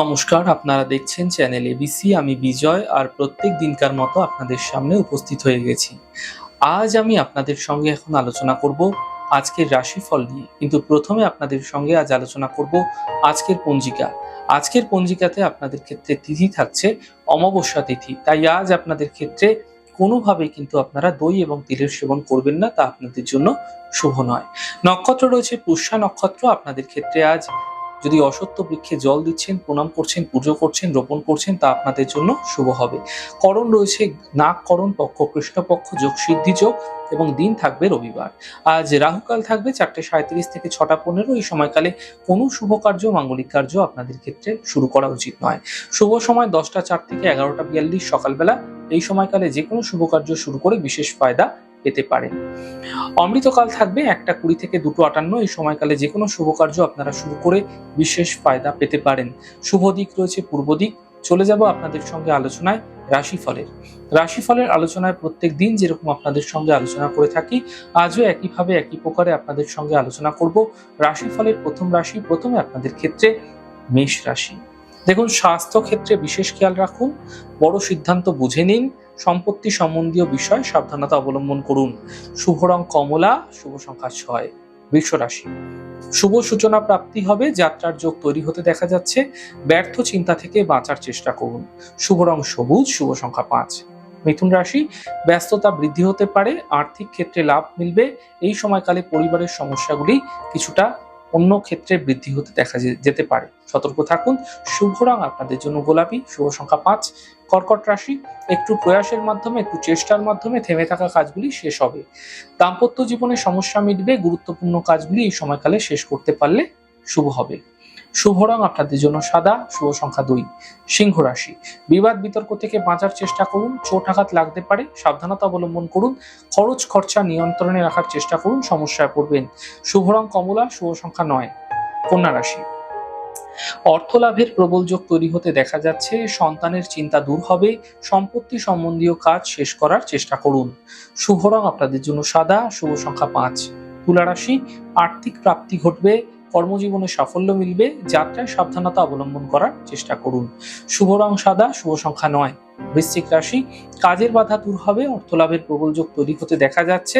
নমস্কার, আপনারা দেখছেন চ্যানেল এবিসি আমি বিজয় আর প্রত্যেক দিনকার মতো আপনাদের সামনে উপস্থিত হয়ে গেছি। আজ আমি আপনাদের সঙ্গে এখন আলোচনা করব আজকের রাশিফল নিয়ে। কিন্তু প্রথমে আপনাদের সঙ্গে আজ আলোচনা করব আজকের পঞ্জিকা। আজকের পঞ্জিকাতে আপনাদের ক্ষেত্রে তিথি থাকছে অমাবস্যা তিথি। তাই আজ আপনাদের ক্ষেত্রে কোনোভাবেই কিন্তু আপনারা দই এবং তিলের সেবন করবেন না, তা আপনাদের জন্য শুভ নয়। নক্ষত্র রয়েছে, পুষ্যা নক্ষত্র। আপনাদের ক্ষেত্রে আজ যদি অসত্য বৃক্ষে জল দিচ্ছেন, প্রণাম করছেন, পুজো করছেন, রোপণ করছেন, তা আপনাদের জন্য শুভ হবে। করণ রয়েছে নাক করণ পক্ষ কৃষ্ণপক্ষ যোগ সিদ্ধি যোগ এবং দিন থাকবে রবিবার। আজ রাহুকাল থাকবে চারটে সাঁত্রিশ থেকে ছটা পনেরো। এই সময়কালে কোনো শুভ কার্য, মাঙ্গলিক কার্য আপনাদের ক্ষেত্রে শুরু করা উচিত নয়। শুভ সময় দশটা চার থেকে এগারোটা বিয়াল্লিশ সকালবেলা। এই সময়কালে যে কোনো শুভ কার্য শুরু করে বিশেষ ফায়দা পেতে পারেন অমৃতকাল থাকবে একটা কুড়ি থেকে দুটো আটান্ন, এই সময়কালে যে কোনো শুভ কার্য আপনারা শুরু করে বিশেষ ফায়দা পেতে পারেন। শুভ দিক রয়েছে পূর্ব দিক। চলে যাব আপনাদের সঙ্গে আলোচনায় রাশিফলের। রাশিফলের আলোচনায় প্রত্যেক দিন যেরকম আপনাদের সঙ্গে আলোচনা করে থাকি, আজও একইভাবে একই প্রকারে আপনাদের সঙ্গে আলোচনা করব। রাশিফলের প্রথম রাশি, প্রথমে আপনাদের ক্ষেত্রে মেষ রাশি। দেখুন স্বাস্থ্য ক্ষেত্রে বিশেষ খেয়াল রাখুন, বড় সিদ্ধান্ত বুঝে নিন, সম্পত্তি সম্বন্ধীয় বিষয় সাবধানতা অবলম্বন করুন। শুভ রং কমলা, শুভ সংখ্যা ছয় বৃষ রাশি শুভ সূচনা প্রাপ্তি হবে, যাত্রার যোগ তৈরি হতে দেখা যাচ্ছে, ব্যর্থ চিন্তা থেকে বাঁচার চেষ্টা করুন। শুভ রং সবুজ, শুভ সংখ্যা পাঁচ। মিথুন রাশি, ব্যস্ততা বৃদ্ধি হতে পারে, আর্থিক ক্ষেত্রে লাভ মিলবে, এই সময়কালে পরিবারের সমস্যাগুলি কিছুটা অন্য ক্ষেত্রে বৃদ্ধি হতে দেখা যেতে পারে। সতর্ক থাকুন। শুভ রং আপনাদের জন্য গোলাপি। শুভ সংখ্যা পাঁচ। কর্কট রাশি। একটু প্রয়াসের মাধ্যমে, একটু চেষ্টার মাধ্যমে থেমে থাকা কাজগুলি শেষ হবে। দাম্পত্য জীবনে সমস্যা মিটবে। গুরুত্বপূর্ণ কাজগুলি এই সময়কালে শেষ করতে পারলে শুভ হবে। শুভ রং আপনাদের জন্য সাদা, শুভ সংখ্যা দুই, সিংহ রাশি। বিবাদ বিতর্ক থেকে বাঁচার চেষ্টা করুন, চোট আঘাত লাগতে পারে, সাবধানতা অবলম্বন করুন, খরচ, খরচা নিয়ন্ত্রণে রাখার চেষ্টা করুন, সমস্যায় পড়বেন। শুভ রং কমলা, শুভ সংখ্যা নয়, কন্যা রাশি। অর্থ লাভের প্রবল যোগ তৈরি হতে দেখা যাচ্ছে, সন্তানের চিন্তা দূর হবে, সম্পত্তি সম্বন্ধীয় কাজ শেষ করার চেষ্টা করুন। শুভ রং আপনাদের জন্য সাদা, শুভ সংখ্যা পাঁচ, তুলা রাশি, আর্থিক প্রাপ্তি ঘটবে কর্মজীবনে সাফল্য মিলবে, যাত্রায় সাবধানতা অবলম্বন করার চেষ্টা করুন। শুভ রং সাদা, শুভ সংখ্যা নয়। বৃশ্চিক রাশি, কাজের বাধা দূর হবে, অর্থলাভের প্রবল যোগ তৈরি হতে দেখা যাচ্ছে।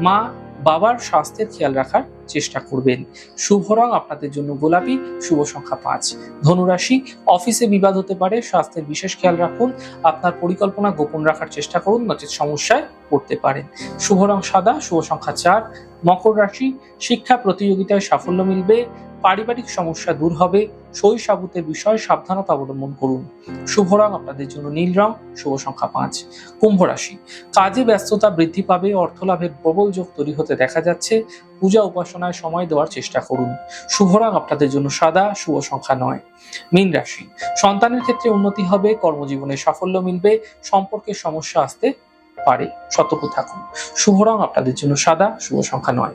মা বাবার স্বাস্থ্যের খেয়াল রাখার চেষ্টা করবেন। শুভ রং আপনাদের জন্য গোলাপি, শুভ সংখ্যা পাঁচ। ধনুরাশি, অফিসে বিবাদ হতে পারে, স্বাস্থ্যের বিশেষ খেয়াল রাখুন। আপনার পরিকল্পনা গোপন রাখার চেষ্টা করুন, নচেত সমস্যায় পড়তে পারেন। শুভ রং সাদা, শুভ সংখ্যা চার। মকর রাশি, শিক্ষা প্রতিযোগিতায় সাফল্য মিলবে। পারিবারিক সমস্যা দূর হবে। শৈশাবুতের বিষয়ে সাবধানতা অবলম্বন করুন। শুভ রং আপনাদের জন্য নীল রং, শুভ সংখ্যা পাঁচ। কুম্ভ রাশি। কাজে ব্যস্ততা বৃদ্ধি পাবে, অর্থলাভের প্রবল যোগ তৈরি হতে দেখা যাচ্ছে। পূজা উপাসনায় সময় দেওয়ার চেষ্টা করুন। শুভ রং আপনাদের জন্য সাদা, শুভ সংখ্যা নয়। মীন রাশি। সন্তানের ক্ষেত্রে উন্নতি হবে, কর্মজীবনে সাফল্য মিলবে, সম্পর্কের সমস্যা আসতে পারে। সতর্ক থাকুন। শুভ রং আপনাদের জন্য সাদা, শুভ সংখ্যা নয়।